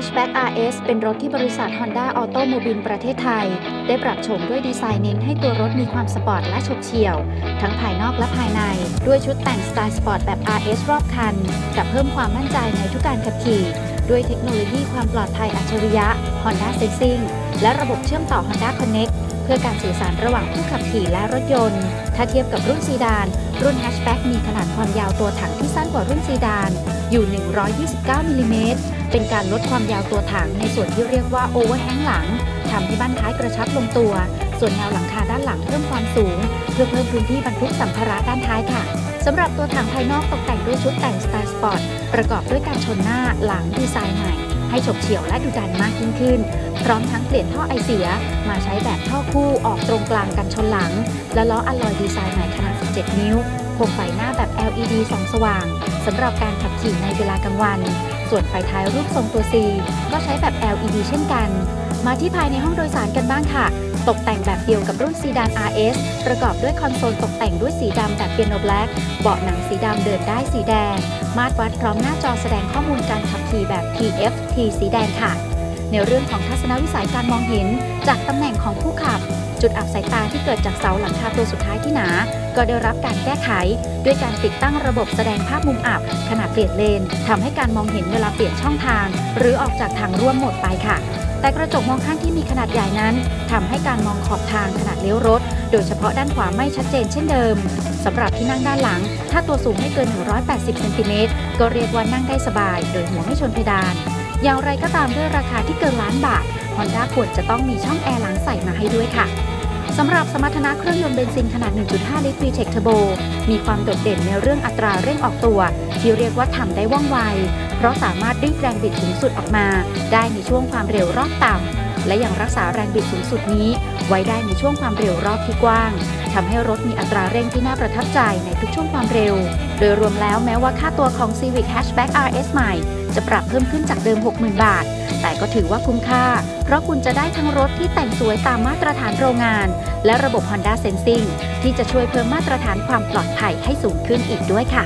Hatchback RS เป็นรถที่บริษัท Honda Automobile ประเทศไทย ได้ปรับโฉมด้วยดีไซน์เน้นให้ตัวรถมีความสปอร์ตและฉกเฉี่ยว ทั้งภายนอกและภายใน ด้วยชุดแต่งสไตล์สปอร์ตแบบ RS รอบคัน กับเพิ่มความมั่นใจในทุกการขับขี่ ด้วยเทคโนโลยีความปลอดภัยอัจฉริยะ Honda Sensing และระบบเชื่อมต่อ Honda Connect เพื่อการสื่อสารระหว่างผู้ขับขี่และรถยนต์ ถ้าเทียบกับรุ่นซีดาน รุ่นแฮชแบ็กมีขนาดความยาวตัวถังที่สั้นกว่ารุ่นซีดาน อยู่ 129มิลลิเมตร เป็นการลดความยาวตัวถังในส่วนที่เรียกว่าโอเวอร์แฮงหลังทำให้บ้านท้ายกระชับลงตัว ส่วนแนวหลังคาด้านหลังเพิ่มความสูง เพื่อเพิ่มพื้นที่บรรทุกสัมภาระด้านท้ายค่ะสำหรับตัวถังภายนอกตกแต่งด้วยชุดแต่งสไตล์สปอร์ตประกอบด้วยการชนหน้าหลังดีไซน์ใหม่ ให้ฉกเฉี่ยวและดุดันมากยิ่งขึ้น พร้อมทั้งเปลี่ยนท่อไอเสีย มาใช้แบบท่อคู่ออกตรงกลางกันชนหลัง และล้ออะลอยดีไซน์ใหม่ขนาด 17 นิ้วโคมไฟหน้าแบบ LED ส่องสว่างสำหรับการขับขี่ในเวลากลางวัน ส่วนไฟท้ายรูปทรงตัว C ก็ใช้แบบ LED เช่นกัน มาที่ภายในห้องโดยสารกันบ้างค่ะ ตกแต่งแบบเดียวกับรุ่นซีดาน RS ประกอบด้วยคอนโซลตกแต่งด้วยสีดำแบบเปียโนแบล็กเบาะหนังสีดำเดินได้สีแดง มาตรวัดพร้อมหน้าจอแสดงข้อมูลการขับขี่แบบ TFT สีแดงค่ะ ในเรื่องของทัศนวิสัยการมองเห็น จากตำแหน่งของผู้ขับ จุดอับสายตาที่เกิดจากเสาหลังคาตัวสุดท้ายที่หนา ก็ได้รับการแก้ไข ด้วยการติดตั้งระบบแสดงภาพมุมอับขณะเปลี่ยนเลนทำให้การมองเห็นเวลาเปลี่ยนช่องทาง หรือออกจากทางร่วมหมดไปค่ะ แต่กระจกมองข้างที่มีขนาดใหญ่นั้นทำให้การมองขอบทางขนาดเลี้ยวรถ โดยเฉพาะด้านขวาไม่ชัดเจนเช่นเดิมสำหรับที่นั่งด้านหลัง ถ้าตัวสูงไม่เกิน 180เซนติเมตรก็เรียกว่านั่งได้สบาย โดยหัวไม่ชนเพดานอย่างไรก็ตามด้วยราคาที่เกินล้านบาท Honda ควรจะต้องมีช่องแอร์หลังใส่มาให้ด้วยค่ะสำหรับสมรรถนะเครื่องยนต์เบนซินขนาด 1.5 ลิตร VTEC Turbo มีความโดดเด่นในเรื่องอัตราเร่งออกตัว ที่เรียกว่าทำได้ว่องไว เพราะสามารถดีดแรงบิดสูงสุดออกมา ได้ในช่วงความเร็วรอบต่ำและยังรักษาแรงบิดสูงสุดนี้ ไว้ได้ในช่วงความเร็วรอบที่กว้าง ทำให้รถมีอัตราเร่งที่น่าประทับใจในทุกช่วงความเร็ว โดยรวมแล้วแม้ว่าค่าตัวของ Civic Hatchback RS ใหม่ จะปรับเพิ่มขึ้นจากเดิม 60,000 บาท แต่ก็ถือว่าคุ้มค่า เพราะคุณจะได้ทั้งรถที่แต่งสวยตามมาตรฐานโรงงาน และระบบ Honda Sensing ที่จะช่วยเพิ่มมาตรฐานความปลอดภัยให้สูงขึ้นอีกด้วยค่ะ